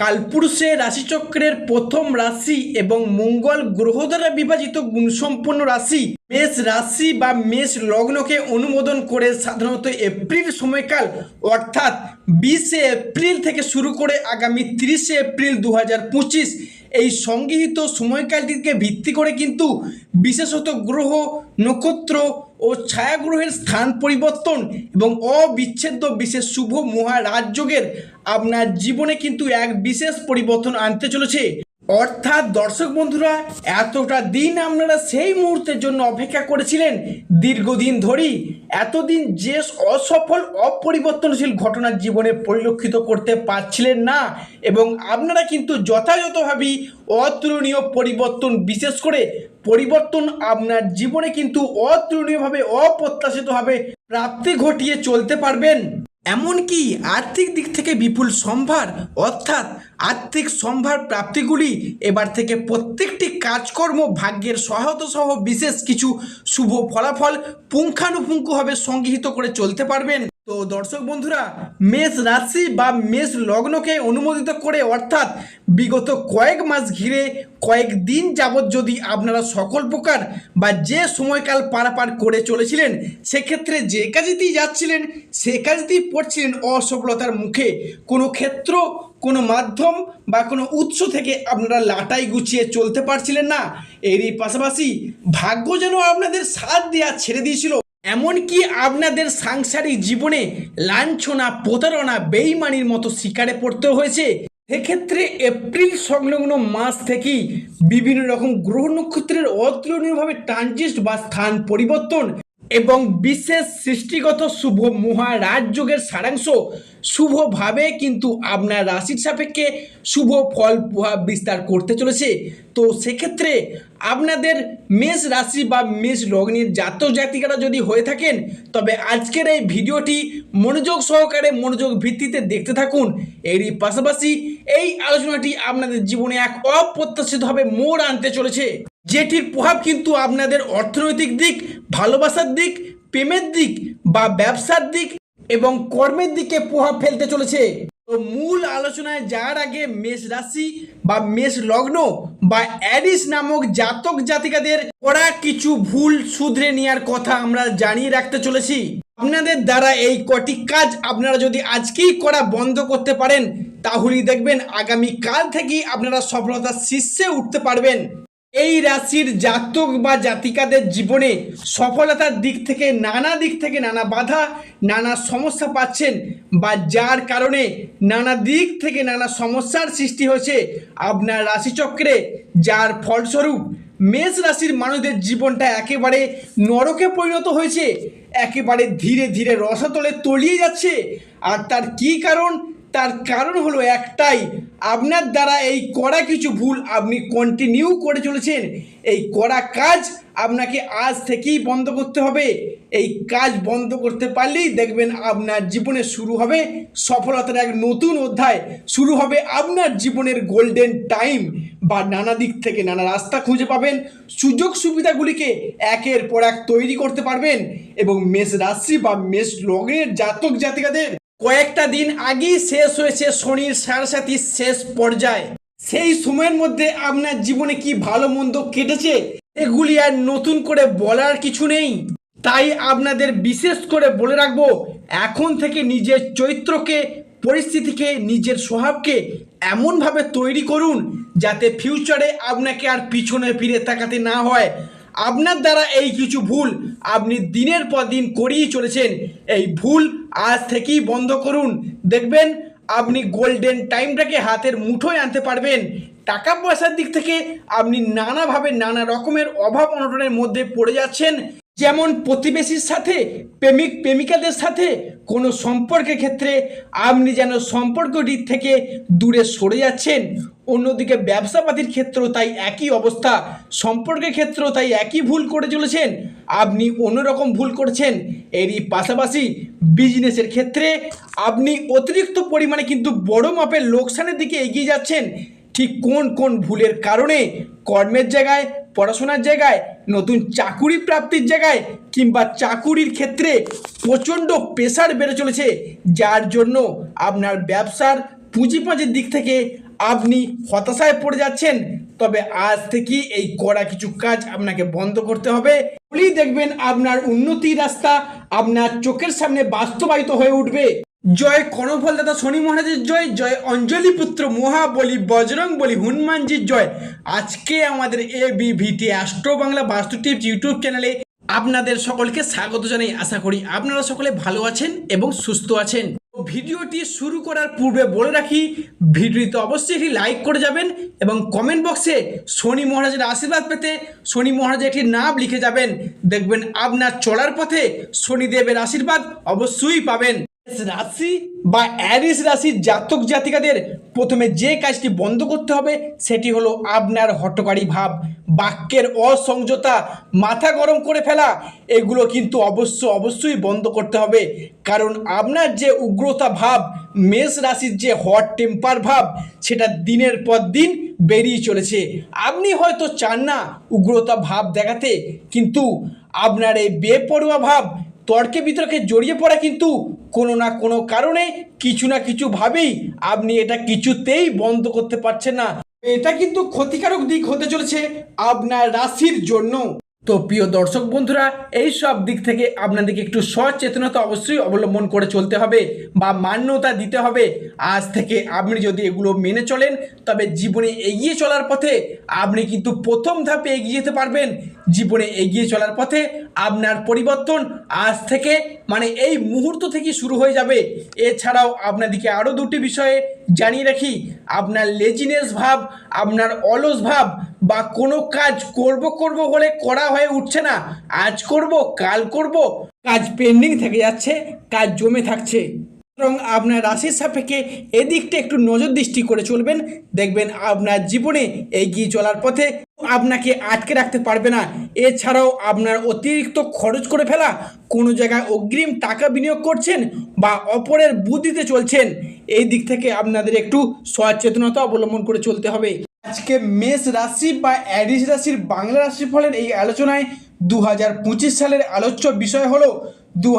কালপুরুষের রাশিচক্রের প্রথম রাশি এবং মঙ্গল গ্রহ দ্বারা বিভাজিত গুণসম্পন্ন রাশি। মেষ রাশি বা মেষ লগ্নকে অনুমোদন করে সাধারণত এপ্রিল সময়কাল, অর্থাৎ বিশে এপ্রিল থেকে শুরু করে আগামী তিরিশে এপ্রিল দু হাজার পঁচিশ এই সংগৃহীত সময়কালটিকে ভিত্তি করে কিন্তু বিশেষত গ্রহ, নক্ষত্র ও ছায়াগ্রহের স্থান পরিবর্তন এবং অবিচ্ছেদ্য বিশেষ শুভ মহারাজযোগের আপনার জীবনে কিন্তু এক বিশেষ পরিবর্তন আনতে চলেছে। অর্থাৎ দর্শক বন্ধুরা, এতটা দিন আপনারা সেই মুহূর্তের জন্য অপেক্ষা করেছিলেন। দীর্ঘদিন ধরেই এতদিন যে অসফল, অপরিবর্তনশীল ঘটনার জীবনে পরিলক্ষিত করতে পারছিলেন না এবং আপনারা কিন্তু যথাযথভাবেই অতুলনীয় পরিবর্তন, বিশেষ করে পরিবর্তন আপনার জীবনে কিন্তু অতুলনীয়ভাবে, অপ্রত্যাশিতভাবে প্রাপ্তি ঘটিয়ে চলতে পারবেন। এমনকি আর্থিক দিক থেকে বিপুল সম্ভার, অর্থাৎ আর্থিক সম্ভার প্রাপ্তিগুলি এবার থেকে প্রত্যেকটি কাজকর্ম ভাগ্যের সহায়তা সহ বিশেষ কিছু শুভ ফলাফল পুঙ্খানুপুঙ্খভাবে সংগৃহীত করে চলতে পারবেন। তো দর্শক বন্ধুরা, মেষ রাশি বা মেষ লগ্নকে অনুমোদিত করে অর্থাৎ বিগত কয়েক মাস ঘিরে কয়েক দিন যাবৎ যদি আপনারা সকল প্রকার বা যে সময়কাল পারাপার করে চলেছিলেন, সেক্ষেত্রে যে কাজেতেই যাচ্ছিলেন, সে কাজেতেই পড়ছিলেন অসফলতার মুখে। কোনো ক্ষেত্র, কোনো মাধ্যম বা কোনো উৎস থেকে আপনারা লাটাই গুছিয়ে চলতে পারছিলেন না। এরই পাশাপাশি ভাগ্য যেন আপনাদের সাথ দেওয়া ছেড়ে দিয়েছিল। এমনকি আপনাদের সাংসারিক জীবনে লাঞ্ছনা, প্রতারণা, বেইমানির মতো শিকারে পড়তে হয়েছে। সেক্ষেত্রে এপ্রিল সংলগ্ন মাস থেকেই বিভিন্ন রকম গ্রহ নক্ষত্রের অতুলনীয়ভাবে ট্রানজিস্ট বা স্থান পরিবর্তন এবং বিশেষ সৃষ্টিগত শুভ মহারাজযোগের সারাংশ শুভভাবে কিন্তু আপনার রাশির সাপেক্ষে শুভ ফল প্রভাব বিস্তার করতে চলেছে। তো সেক্ষেত্রে আপনাদের মেষ রাশি বা মেষ লগ্নের জাতক জাতিকারা যদি হয়ে থাকেন, তবে আজকের এই ভিডিওটি মনোযোগ সহকারে মনোযোগ ভিত্তিতে দেখতে থাকুন। এরই পাশাপাশি এই আলোচনাটি আপনাদের জীবনে এক অপ্রত্যাশিতভাবে মোড় আনতে চলেছে। যেটির প্রভাব কিন্তু আপনাদের অর্থনৈতিক দিক, ভালোবাসার দিক, প্রেমের দিক বা ব্যবসার দিক এবং কর্মের দিকে প্রভাব ফেলতে চলেছে। তো মূল আলোচনায় যাওয়ার আগে মেষ রাশি বা মেষ লগ্ন বা অ্যাডিস নামক জাতক জাতিকাদের করা কিছু ভুল শুধরে নেওয়ার কথা আমরা জানিয়ে রাখতে চলেছি। আপনাদের দ্বারা এই কটি কাজ আপনারা যদি আজকেই করা বন্ধ করতে পারেন, তাহলেই দেখবেন আগামী কাল থেকেই আপনারা সফলতার শীর্ষে উঠতে পারবেন। এই রাশির জাতক বা জাতিকাদের জীবনে সফলতার দিক থেকে, নানা দিক থেকে নানা বাধা, নানা সমস্যা পাচ্ছেন বা যার কারণে নানা দিক থেকে নানা সমস্যার সৃষ্টি হয়েছে আপনার রাশিচক্রে, যার ফলস্বরূপ মেষ রাশির মানুষদের জীবনটা একেবারে নরকে পরিণত হয়েছে, একেবারে ধীরে ধীরে রসাতলে তলিয়ে যাচ্ছে। আর তার কী কারণ? তার কারণ হলো একটাই, আপনার দ্বারা এই করা কিছু ভুল আপনি কন্টিনিউ করে চলেছেন। এই করা কাজ আপনাকে আজ থেকেই বন্ধ করতে হবে। এই কাজ বন্ধ করতে পারলেই দেখবেন আপনার জীবনে শুরু হবে সফলতার এক নতুন অধ্যায়। শুরু হবে আপনার জীবনের গোল্ডেন টাইম বা নানা দিক থেকে নানা রাস্তা খুঁজে পাবেন। সুযোগ সুবিধাগুলিকে একের পর এক তৈরি করতে পারবেন এবং মেষ রাশি বা মেষ লগের জাতক জাতিকাদের কয়েকটা দিন আগেই শেষ হয়েছে শনির সারসাথীর শেষ পর্যায়ে। সেই সময়ের মধ্যে আপনার জীবনে কি ভালো মন্দ কেটেছে? এগুলি আর নতুন করে বলার কিছু নেই। তাই আপনাদের বিশেষ করে বলে রাখব, এখন থেকে নিজের চরিত্রকে, পরিস্থিতিকে, নিজের স্বভাবকে এমনভাবে তৈরি করুন, যাতে ফিউচারে আপনাকে আর পিছনে ফিরে তাকাতে না হয়। আপনার দ্বারা এই কিছু ভুল আপনি দিনের পর দিন করিয়ে চলেছেন, এই ভুল আজ থেকেই বন্ধ করুন। দেখবেন আপনি গোল্ডেন টাইমটাকে হাতের মুঠোয় আনতে পারবেন। টাকা পয়সার দিক থেকে আপনি নানাভাবে নানা রকমের অভাব অনটনের মধ্যে পড়ে যাচ্ছেন। যেমন প্রতিবেশীর সাথে, প্রেমিক প্রেমিকাদের সাথে কোনো সম্পর্কের ক্ষেত্রে আপনি যেন সম্পর্কটি থেকে দূরে সরে যাচ্ছেন, অন্যদিকে ব্যবসাপাতির ক্ষেত্রেও তাই একই অবস্থা, সম্পর্কের ক্ষেত্রেও তাই একই ভুল করে চলেছেন, আপনি অন্যরকম ভুল করছেন। এরই পাশাপাশি বিজনেসের ক্ষেত্রে আপনি অতিরিক্ত পরিমাণে কিন্তু বড় মাপের লোকসানের দিকে এগিয়ে যাচ্ছেন। ঠিক কোন কোন ভুলের কারণে কর্মের জায়গায় পড়াশোনার জায়গায়, নতুন চাকুরি প্রাপ্তির জায়গায় কিংবা চাকুরির ক্ষেত্রে প্রচণ্ড প্রেশার বেড়ে চলেছে। যার জন্য আপনার ব্যবসার পুঁজিপাঁজির দিক থেকে আপনি হতাশায় পড়ে যাচ্ছেন। তবে আজ থেকে এই করা কিছু কাজ আপনাকে বন্ধ করতে হবে। বলেই দেখবেন আপনার উন্নতির রাস্তা আপনার চোখের সামনে বাস্তবায়িত হয়ে উঠবে। জয় কর্ণফল দাদা শনি মহারাজের জয় জয় অঞ্জলি পুত্র মহাবলী বজরং বলি হনুমানজির জয়। আজকে আমাদের এ বিভিটি অ্যাস্ট্রো বাংলা বাস্তু টিপস ইউটিউব চ্যানেলে আপনাদের সকলকে স্বাগত জানাই। আশা করি আপনারা সকলে ভালো আছেন এবং সুস্থ আছেন। ভিডিওটি শুরু করার পূর্বে বলে রাখি ভিডিওতে অবশ্যই একটি লাইক করে যাবেন এবং কমেন্ট বক্সে শনি মহারাজের আশীর্বাদ পেতে শনি মহারাজের একটি নাম লিখে যাবেন। দেখবেন আপনার চলার পথে শনিদেবের আশীর্বাদ অবশ্যই পাবেন। রাশি বা অ্যারিস রাশির জাতক জাতিকাদের প্রথমে যে কাজটি বন্ধ করতে হবে, সেটি হলো আপনার হটকারী ভাব, বাক্যের অসংযতা মাথা গরম করে ফেলা। এগুলো কিন্তু অবশ্য অবশ্যই বন্ধ করতে হবে। কারণ আপনার যে উগ্রতা ভাব, মেষ রাশির যে হট টেম্পার ভাব, সেটা দিনের পর দিন বেরিয়ে চলেছে। আপনি হয়তো চান না উগ্রতা ভাব দেখাতে, কিন্তু আপনার এই বেপরোয়া ভাব তর্কে বিতর্কে জড়িয়ে পড়া কিন্তু কোনো না কোনো কারণে কিছু না কিছু ভাবেই আপনি এটা কিছুতেই বন্ধ করতে পারছেন না। এটা কিন্তু ক্ষতিকারক দিক হতে চলেছে আপনার রাশির জন্য। তো প্রিয় দর্শক বন্ধুরা, এই সব দিক থেকে আপনাদেরকে একটু সচেতনতা অবশ্যই অবলম্বন করে চলতে হবে বা মান্যতা দিতে হবে। আজ থেকে আপনি যদি এগুলো মেনে চলেন, তবে জীবনে এগিয়ে চলার পথে আপনি কিন্তু প্রথম ধাপে এগিয়ে যেতে পারবেন। জীবনে এগিয়ে চলার পথে আপনার পরিবর্তন আজ থেকে মানে এই মুহূর্ত থেকে শুরু হয়ে যাবে। এছাড়াও আপনাদেরকে আরও দুটি বিষয়ে জানিয়ে রাখি। আপনার লেজিনেস ভাব, আপনার অলস ভাব, বা কোনো কাজ করব করব বলে করা হয়ে উঠছে না। আজ করব, কাল করব। কাজ পেন্ডিং থেকে যাচ্ছে, কাজ জমে থাকছে। এবং আপনার রাশির সাপেক্ষে এদিকটা একটু নজর দৃষ্টি করে চলবেন। দেখবেন আপনার জীবনে এগিয়ে চলার পথে আপনাকে আটকে রাখতে পারবে না। এছাড়াও আপনার অতিরিক্ত খরচ করে ফেলা, কোনো জায়গায় অগ্রিম টাকা বিনিয়োগ করছেন বা অপরের বুদ্ধিতে চলছেন, এই দিক থেকে আপনাদের একটু সচেতনতা অবলম্বন করে চলতে হবে। আজকে মেষ রাশি বা অ্যারিস রাশির বাংলা রাশিফলের এই আলোচনায় দু সালের আলোচ্য বিষয় হলো দু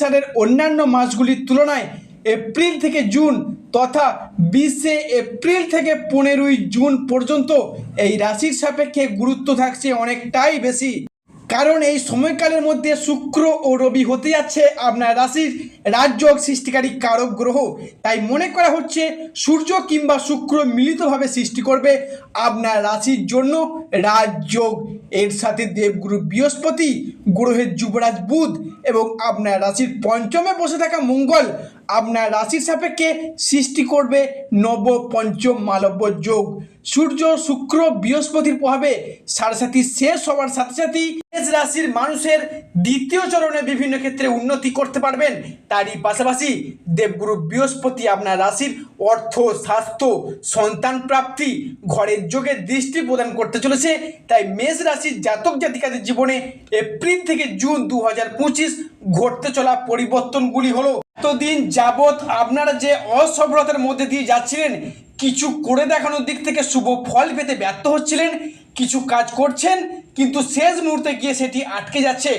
সালের অন্যান্য মাসগুলির তুলনায় এপ্রিল থেকে জুন তথা বিশে এপ্রিল থেকে পনেরোই জুন পর্যন্ত এই রাশির সাপেক্ষে গুরুত্ব থাকছে অনেকটাই বেশি। কারণ এই সময়কালের মধ্যে শুক্র ও রবি হতে যাচ্ছে আপনার রাশির রাজযোগ সৃষ্টিকারী কারক গ্রহ। তাই মনে করা হচ্ছে সূর্য কিংবা শুক্র মিলিতভাবে সৃষ্টি করবে আপনার রাশির জন্য রাজযোগ। এর সাথে দেবগুরু বৃহস্পতি, গ্রহের যুবরাজ বুধ এবং আপনার রাশির পঞ্চমে বসে থাকা মঙ্গল আপনার রাশির সাপেক্ষে সৃষ্টি করবে নব পঞ্চম মালব্য যোগ। সূর্য, শুক্র, বৃহস্পতির প্রভাবে সাড়ে সারসাথী শেষ হওয়ার সাথে সাথে মেষ রাশির মানুষের দ্বিতীয় চরণে বিভিন্ন ক্ষেত্রে উন্নতি করতে পারবেন। তারই পাশাপাশি দেবগুরু বৃহস্পতি আপনার রাশির অর্থ, স্বাস্থ্য, সন্তান প্রাপ্তি, ঘরের যোগে দৃষ্টি প্রদান করতে চলেছে। তাই মেষ রাশির জাতক জাতিকাদের জীবনে এপ্রিল থেকে জুন দু হাজার পঁচিশ ঘটতে চলা পরিবর্তনগুলি হলো, এতদিন যাবৎ আপনারা যে অসফলতার মধ্যে দিয়ে যাচ্ছিলেন কিছু করে দেখানোর দিক থেকে শুভ ফল পেতে ব্যর্থ হচ্ছিলেন, কিছু কাজ করছেন, কিন্তু শেষ মুহূর্তে গিয়ে সেটি আটকে যাচ্ছে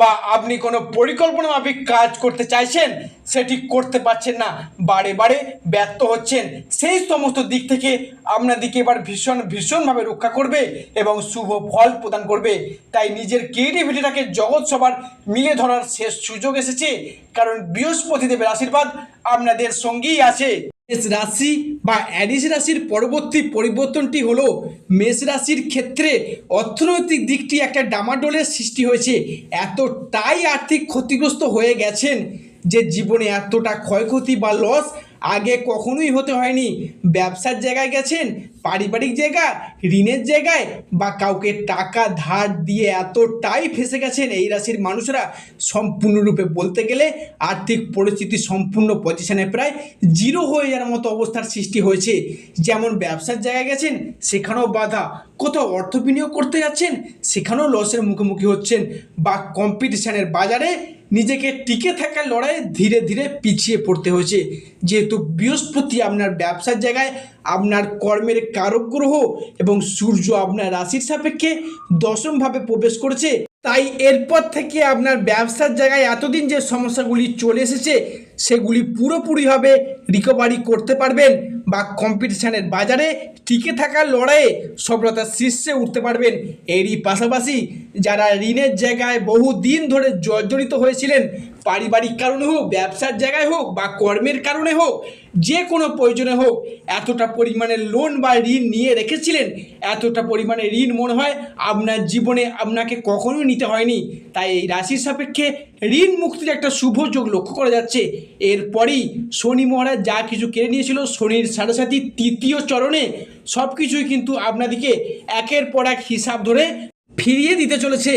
বা আপনি কোনো পরিকল্পনা মাফিক কাজ করতে চাইছেন, সেটি করতে পারছেন না, বারে বারে ব্যর্থ হচ্ছেন। সেই সমস্ত দিক থেকে আপনাদেরকে এবার ভীষণ, ভীষণভাবে রক্ষা করবে এবং শুভ ফল প্রদান করবে। তাই নিজের ক্রিয়েটিভিটিটাকে জগৎ সবার মিলে ধরার শেষ সুযোগ এসেছে, কারণ বৃহস্পতি দেবের আশীর্বাদ আপনাদের সঙ্গেই আছে। মেষ রাশি বা অ্যারিস রাশির পরবর্তী পরিবর্তনটি হলো মেষ রাশির ক্ষেত্রে অর্থনৈতিক দিকটি একটা ডামাডোলের সৃষ্টি হয়েছে। এতটাই আর্থিক ক্ষতিগ্রস্ত হয়ে গেছেন যে জীবনে এতটা ক্ষয়ক্ষতি বা লস আগে কখনোই হতে হয়নি। ব্যবসার জায়গায় গেছেন, পারিবারিক জায়গা, ঋণের জায়গায়, বা কাউকে টাকা ধার দিয়ে এতটাই ফেসে গেছেন এই রাশির মানুষরা, সম্পূর্ণরূপে বলতে গেলে আর্থিক পরিস্থিতি সম্পূর্ণ পজিশনে প্রায় জিরো হয়ে যাওয়ার মতো অবস্থার সৃষ্টি হয়েছে। যেমন ব্যবসার জায়গায় গেছেন, সেখানেও বাধা। কোথাও অর্থ বিনিয়োগ করতে যাচ্ছেন, সেখানেও লসের মুখোমুখি হচ্ছেন। বা কম্পিটিশনের বাজারে নিজেকে টিকে থাকার লড়াইয়ে ধীরে ধীরে পিছিয়ে পড়তে হয়েছে। যেহেতু বৃহস্পতি আপনার ব্যবসার জায়গায়, আপনার কর্মের কারক গ্রহ এবং সূর্য আপনার রাশির সাপেক্ষে দশমভাবে প্রবেশ করেছে। তাই এরপর থেকে আপনার ব্যবসার জায়গায় এতদিন যে সমস্যাগুলি চলে এসেছে, সেগুলি পুরোপুরিভাবে রিকভারি করতে পারবেন। বা কম্পিটিশানের বাজারে টিকে থাকার লড়াইয়ে সফলতার শীর্ষে উঠতে পারবেন। এরই পাশাপাশি যারা ঋণের জায়গায় বহু দিন ধরে জর্জরিত হয়েছিলেন, পারিবারিক কারণে হোক, ব্যবসার জায়গায় হোক বা কর্মের কারণে হোক, যে কোনো প্রয়োজনে হোক, এতটা পরিমাণে লোন বা ঋণ নিয়ে রেখেছিলেন, এতটা পরিমাণে ঋণ মনে হয় আপনার জীবনে আপনাকে কখনোই নিতে হয়নি। তাই এই রাশির সাপেক্ষে ঋণ মুক্তির একটা শুভ যোগ লক্ষ্য করা যাচ্ছে। এরপরই শনি মহারাজ যা কিছু কেড়ে নিয়েছিল শনির সাথে তৃতীয় চরণে সব কিছুই কিন্তু আপনাদিকে একের পর এক হিসাব ধরে ফিরিয়ে দিতে চলেছে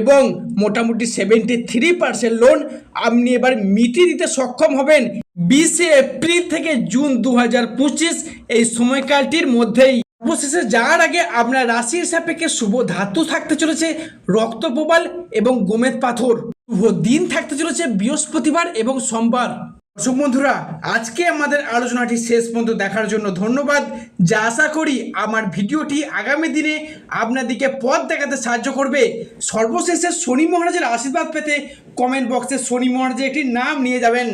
এবং মোটামুটি সেভেন্টি থ্রি পার্সেন্ট লোন আপনি এবার মিটিয়ে দিতে সক্ষম হবেন বিশে এপ্রিল থেকে জুন দু হাজার পঁচিশ এই সময়কালটির মধ্যেই। অবশেষে যাওয়ার আগে আপনার রাশির সাপেক্ষে শুভ ধাতু থাকতে চলেছে, রক্তপ্রবাল এবং গোমেদ পাথর। শুভ দিন থাকতে চলেছে বৃহস্পতিবার এবং সোমবার। দর্শক বন্ধুরা, আজকে আমাদের আলোচনাটি শেষ পর্যন্ত দেখার জন্য ধন্যবাদ। যা আশা করি আমার ভিডিওটি আগামী দিনে আপনাদেরকে পথ দেখাতে সাহায্য করবে। সর্বশেষে শনি মহারাজের আশীর্বাদ পেতে কমেন্ট বক্সে শনি মহারাজের একটি নাম নিয়ে যাবেন।